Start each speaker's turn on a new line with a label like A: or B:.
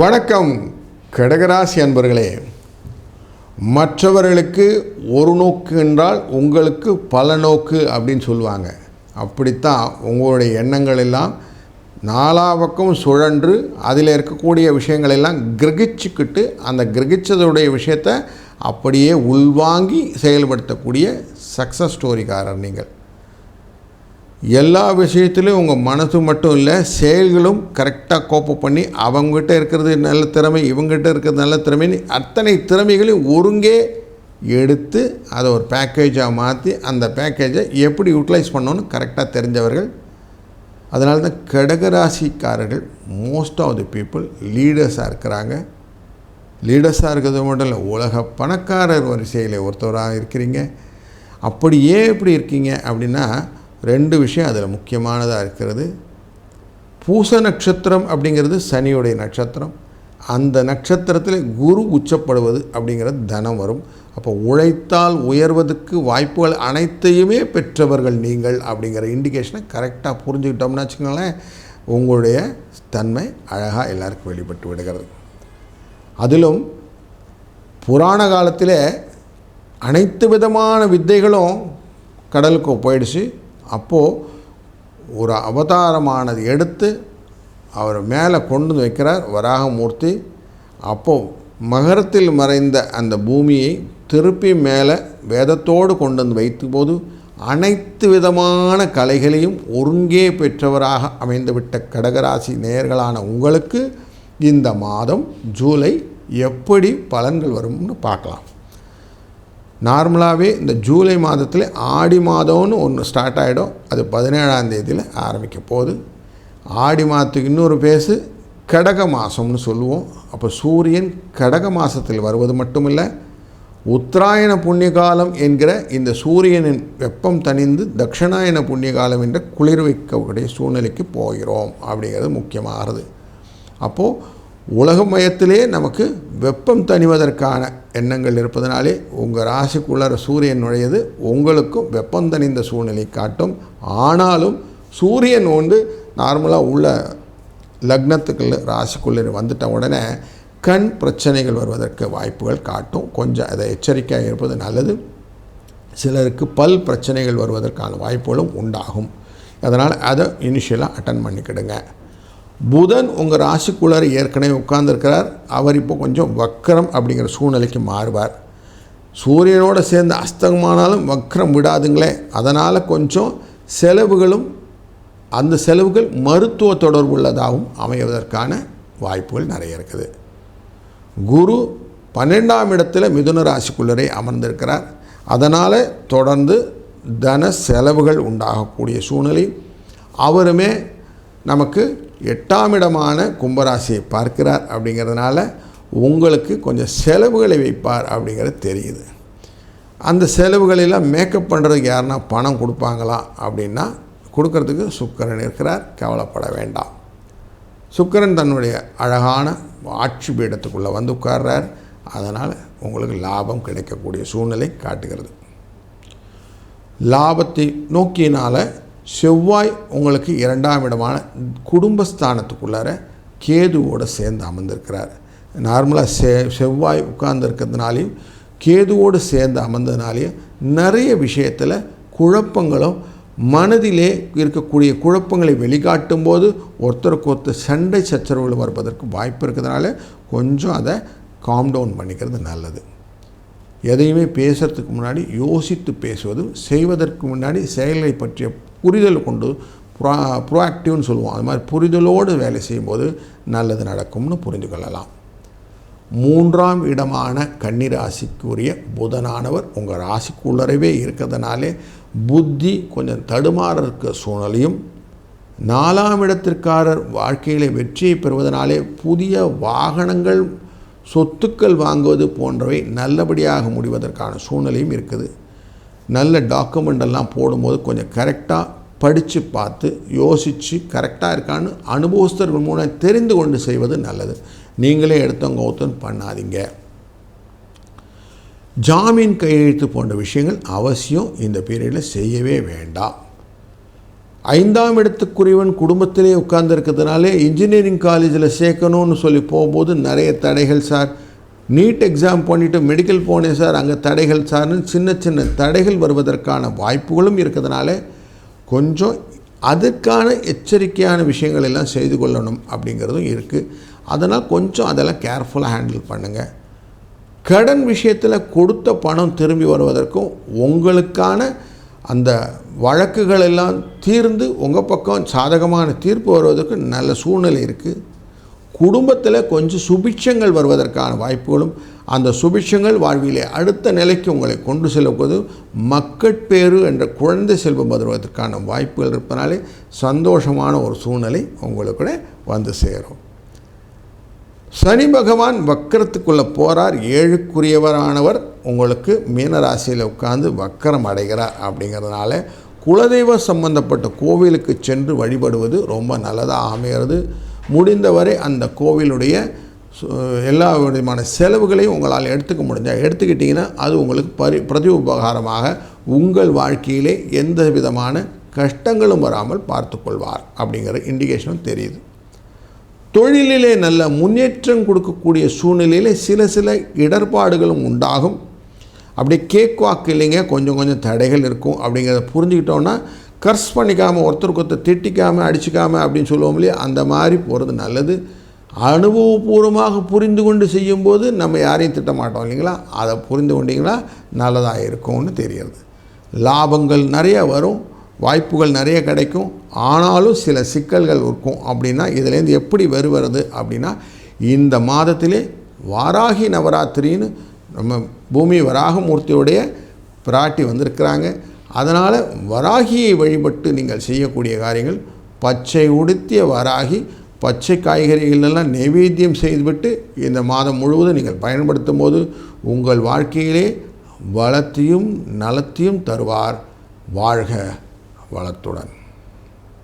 A: வணக்கம் கடகராசி அன்பர்களே. மற்றவர்களுக்கு ஒரு நோக்கு என்றால் உங்களுக்கு பல நோக்கு அப்படின்னு சொல்லுவாங்க. அப்படித்தான் உங்களுடைய எண்ணங்கள் எல்லாம் நாலா பக்கம் சுழன்று அதில் இருக்கக்கூடிய விஷயங்களெல்லாம் கிரகிச்சுக்கிட்டு அந்த கிரகிச்சதுடைய விஷயத்தை அப்படியே உள்வாங்கி செயல்படுத்தக்கூடிய சக்ஸஸ் ஸ்டோரிக்காரர் நீங்கள். எல்லா விஷயத்துலையும் உங்கள் மனசு மட்டும் இல்லை செயல்களும் கரெக்டாக கோப்பம் பண்ணி அவங்ககிட்ட இருக்கிறது நல்ல திறமை இவங்ககிட்ட இருக்கிறது நல்ல திறமைன்னு அத்தனை திறமைகளையும் ஒருங்கே எடுத்து அதை ஒரு பேக்கேஜாக மாற்றி அந்த பேக்கேஜை எப்படி யூட்டிலைஸ் பண்ணணும்னு கரெக்டாக தெரிஞ்சவர்கள். அதனால தான் கடகராசிக்காரர்கள் மோஸ்ட் ஆஃப் தி பீப்புள் லீடர்ஸாக இருக்கிறாங்க. லீடர்ஸாக இருக்கிறது மட்டும் இல்லை உலக பணக்காரர் வரிசையில் ஒருத்தவராக இருக்கிறீங்க. அப்படி ஏன் எப்படி இருக்கீங்க அப்படின்னா ரெண்டு விஷயம் அதில் முக்கியமானதாக இருக்கிறது. பூச நட்சத்திரம் அப்படிங்கிறது சனியுடைய நட்சத்திரம். அந்த நட்சத்திரத்தில் குரு உச்சப்படுவது அப்படிங்கிறது தனம் வரும். அப்போ உழைத்தால் உயர்வதற்கு வாய்ப்புகள் அனைத்தையுமே பெற்றவர்கள் நீங்கள் அப்படிங்கிற இண்டிகேஷனை கரெக்டாக புரிஞ்சுக்கிட்டோம்னா வச்சுக்கோங்களேன் உங்களுடைய தன்மை அழகாக எல்லாருக்கும் வெளிப்பட்டு விடுகிறது. அதிலும் புராண காலத்தில் அனைத்து விதமான வித்தைகளும் கடலுக்கு போயிடுச்சு. அப்போது ஒரு அவதாரமானது எடுத்து அவர் மேலே கொண்டு வந்து வைக்கிறார் வராகமூர்த்தி. அப்போது மகரத்தில் மறைந்த அந்த பூமியை திருப்பி மேலே வேதத்தோடு கொண்டு வந்து வைத்தபோது அனைத்து விதமான கலைகளையும் ஒருங்கே பெற்றவராக அமைந்துவிட்ட கடகராசி நேயர்களான உங்களுக்கு இந்த மாதம் ஜூலை எப்படி பலன்கள் வரும்னு பார்க்கலாம். நார்மலாகவே இந்த ஜூலை மாதத்தில் ஆடி மாதம்னு ஒன்று ஸ்டார்ட் ஆகிடும் அது பதினேழாம் தேதியில் ஆரம்பிக்க போகுது. ஆடி மாதத்துக்கு இன்னொரு பேசு கடக மாதம்னு சொல்லுவோம். அப்போ சூரியன் கடக மாதத்தில் வருவது மட்டும் இல்லை உத்தராயண புண்ணிய காலம் என்கிற இந்த சூரியனின் வெப்பம் தணிந்து தட்சிணாயன புண்ணிய காலம் என்ற குளிர் வைக்கக்கூடிய சூழ்நிலைக்கு போகிறோம் அப்படிங்கிறது முக்கியமாகிறது. அப்போது உலகமயத்திலே நமக்கு வெப்பம் தணிவதற்கான எண்ணங்கள் இருப்பதனாலே உங்கள் ராசிக்குள்ளார சூரியன் நுழையது உங்களுக்கும் வெப்பம் தணிந்த சூழ்நிலை காட்டும். ஆனாலும் சூரியன் வந்து நார்மலாக உள்ள லக்னத்துக்குள்ள ராசிக்குள்ளே வந்துட்ட உடனே கண் பிரச்சனைகள் வருவதற்கு வாய்ப்புகள் காட்டும். கொஞ்சம் அதை எச்சரிக்கையாக இருப்பது நல்லது. சிலருக்கு பல் பிரச்சனைகள் வருவதற்கான வாய்ப்புகளும் உண்டாகும். அதனால் அதை இனிஷியலாக அட்டன் பண்ணிக்கிடுங்க. புதன் உங்கள் ராசிக்குள்ளார ஏற்கனவே உட்கார்ந்துருக்கிறார். அவர் இப்போ கொஞ்சம் வக்கரம் அப்படிங்கிற சூழ்நிலைக்கு மாறுவார். சூரியனோடு சேர்ந்து அஸ்தகமானாலும் வக்கரம் விடாதுங்களே. அதனால் கொஞ்சம் செலவுகளும் அந்த செலவுகள் மருத்துவ தொடர்புள்ளதாகவும் அமைவதற்கான வாய்ப்புகள் நிறைய இருக்குது. குரு பன்னெண்டாம் இடத்துல மிதுன ராசிக்குள்ளரே அமர்ந்திருக்கிறார். அதனால் தொடர்ந்து தன செலவுகள் உண்டாகக்கூடிய சூழ்நிலை. அவருமே நமக்கு எட்டாம் இடமான கும்பராசியை பார்க்கிறார் அப்படிங்கிறதுனால உங்களுக்கு கொஞ்சம் செலவுகளை வைப்பார் அப்படிங்கிறது தெரியுது. அந்த செலவுகளெல்லாம் மேக்கப் பண்ணுறதுக்கு யாருன்னா பணம் கொடுப்பாங்களா அப்படின்னா கொடுக்கறதுக்கு சுக்கரன் இருக்கிறார் கவலைப்பட வேண்டாம். சுக்கரன் தன்னுடைய அழகான ஆட்சி பீடத்துக்குள்ளே வந்து உட்கார்றார். அதனால் உங்களுக்கு லாபம் கிடைக்கக்கூடிய சூழ்நிலை காட்டுகிறது. லாபத்தை நோக்கினால் செவ்வாய் உங்களுக்கு இரண்டாம் இடமான குடும்பஸ்தானத்துக்குள்ளார கேதுவோடு சேர்ந்து அமர்ந்திருக்கிறார். நார்மலாக செ செவ்வாய் உட்கார்ந்துருக்கிறதுனாலையும் கேதுவோடு சேர்ந்து அமர்ந்ததுனாலையும் நிறைய விஷயத்தில் குழப்பங்களும் மனதிலே இருக்கக்கூடிய குழப்பங்களை வெளிக்காட்டும் போது ஒருத்தருக்கு ஒருத்தர் சண்டை சச்சரவுகள் வருவதற்கு வாய்ப்பு இருக்கிறதுனால கொஞ்சம் அதை காம் டவுன் பண்ணிக்கிறது நல்லது. எதையுமே பேசுகிறதுக்கு முன்னாடி யோசித்து பேசுவதும் செய்வதற்கு முன்னாடி செயலை பற்றிய புரிதல் கொண்டு ப்ரா ப்ரோஆக்டிவ்னு சொல்லுவோம். அது மாதிரி புரிதலோடு வேலை செய்யும்போது நல்லது நடக்கும்னு புரிந்து கொள்ளலாம். மூன்றாம் இடமான கன்னிராசிக்குரிய புதனானவர் உங்கள் ராசிக்குள்ளரவே இருக்கிறதுனாலே புத்தி கொஞ்சம் தடுமாற இருக்க சூழ்நிலையும் நாலாம் இடத்திற்காரர் வாழ்க்கையிலே வெற்றியை பெறுவதனாலே புதிய வாகனங்கள் சொத்துக்கள் வாங்குவது போன்றவை நல்லபடியாக முடிவதற்கான சூழ்நிலையும் இருக்குது. நல்ல டாக்குமெண்ட் எல்லாம் போடும்போது கொஞ்சம் கரெக்டாக படித்து பார்த்து யோசித்து கரெக்டாக இருக்கான்னு அனுபவஸ்தர்கள் மூலம் தெரிந்து கொண்டு செய்வது நல்லது. நீங்களே எடுத்தவங்க ஒருத்தன் பண்ணாதீங்க. ஜாமீன் கையெழுத்து போன்ற விஷயங்கள் அவசியம். இந்த பீரியடில் செய்யவே வேண்டாம். ஐந்தாம் இடத்துக்குரியவன் குடும்பத்திலே உட்கார்ந்துருக்கிறதுனாலே இன்ஜினியரிங் காலேஜில் சேர்க்கணும்னு சொல்லி போகும்போது நிறைய தடைகள் சார். நீட் எக்ஸாம் பண்ணிவிட்டு மெடிக்கல் போனேன் சார். அங்கே தடைகள் சார்னு சின்ன சின்ன தடைகள் வருவதற்கான வாய்ப்புகளும் இருக்கிறதுனால கொஞ்சம் அதுக்கான எச்சரிக்கையான விஷயங்கள் எல்லாம் செய்து கொள்ளணும் அப்படிங்கிறதும் இருக்குது அதனால் கொஞ்சம் அதெல்லாம் கேர்ஃபுல்லாக ஹேண்டில் பண்ணுங்கள் கடன் விஷயத்தில் கொடுத்த பணம் திரும்பி வருவதற்கும் உங்களுக்கான அந்த வழக்குகள் எல்லாம் தீர்ந்து உங்கள் பக்கம் சாதகமான தீர்ப்பு வருவதற்கு நல்ல சூழ்நிலை இருக்குது குடும்பத்தில் கொஞ்சம் சுபிட்சங்கள் வருவதற்கான வாய்ப்புகளும் அந்த சுபிட்சங்கள் வாழ்விலே அடுத்த நிலைக்கு உங்களை கொண்டு செல்வது மக்கட்பேறு என்ற குழந்தை செல்வம் வருவதற்கான வாய்ப்புகள் இருப்பதனாலே சந்தோஷமான ஒரு சூழ்நிலை உங்களுக்குள்ள வந்து சேரும். சனி பகவான் வக்கரத்துக்குள்ளே போகிறார் ஏழுக்குரியவரானவர். உங்களுக்கு மீனராசியில் உட்கார்ந்து வக்கரம் அடைகிறார் அப்படிங்கிறதுனால குலதெய்வ சம்பந்தப்பட்ட கோவிலுக்கு சென்று வழிபடுவது ரொம்ப நல்லதாக அமைகிறது. முடிந்தவரை அந்த கோவிலுடைய சு- எல்லா விதமான செலவுகளையும் உங்களால் எடுத்துக்க முடிஞ்சால் எடுத்துக்கிட்டிங்கன்னா அது உங்களுக்கு பரி பிரதி உபகாரமாக உங்கள் வாழ்க்கையிலே எந்த விதமான கஷ்டங்களும் வராமல் பார்த்துக்கொள்வார் அப்படிங்கிற இண்டிகேஷனும் தெரியுது. தொழிலிலே நல்ல முன்னேற்றம் கொடுக்கக்கூடிய சூழ்நிலையில் சில சில இடர்பாடுகளும் உண்டாகும். அப்படி கேக் வாக்கு இல்லைங்க கொஞ்சம் கொஞ்சம் தடைகள் இருக்கும் அப்படிங்கிறத புரிஞ்சுக்கிட்டோன்னா கர்ஸ் பண்ணிக்காமல் ஒருத்தருக்கு ஒருத்தர் திட்டிக்காமல் அடிச்சுக்காமல் அப்படின்னு சொல்லுவோம் இல்லையா? அந்த மாதிரி போகிறது நல்லது. அனுபவபூர்வமாக புரிந்து கொண்டு செய்யும்போது நம்ம யாரையும் திட்ட மாட்டோம் இல்லைங்களா? அதை புரிந்து கொண்டிங்கன்னா நல்லதாக இருக்கும்னு தெரியுது லாபங்கள் நிறைய வரும் வாய்ப்புகள் நிறைய கிடைக்கும். ஆனாலும் சில சிக்கல்கள் இருக்கும் அப்படின்னா இதுலேருந்து எப்படி வருவது அப்படின்னா இந்த மாதத்திலே வாராகி நவராத்திரின்னு நம்ம பூமி வராகமூர்த்தியுடைய பிராட்டி வந்திருக்கிறாங்க. அதனால் வராகியை வழிபட்டு நீங்கள் செய்யக்கூடிய காரியங்கள் பச்சை உடுத்திய வராகி பச்சை காய்கறிகள் எல்லாம் நைவேத்தியம் செய்துவிட்டு இந்த மாதம் முழுவதும் நீங்கள் பயன்படுத்தும் போது உங்கள் வாழ்க்கையிலே வளத்தையும் நலத்தையும் தருவார். வாழ்க வளத்துடன்.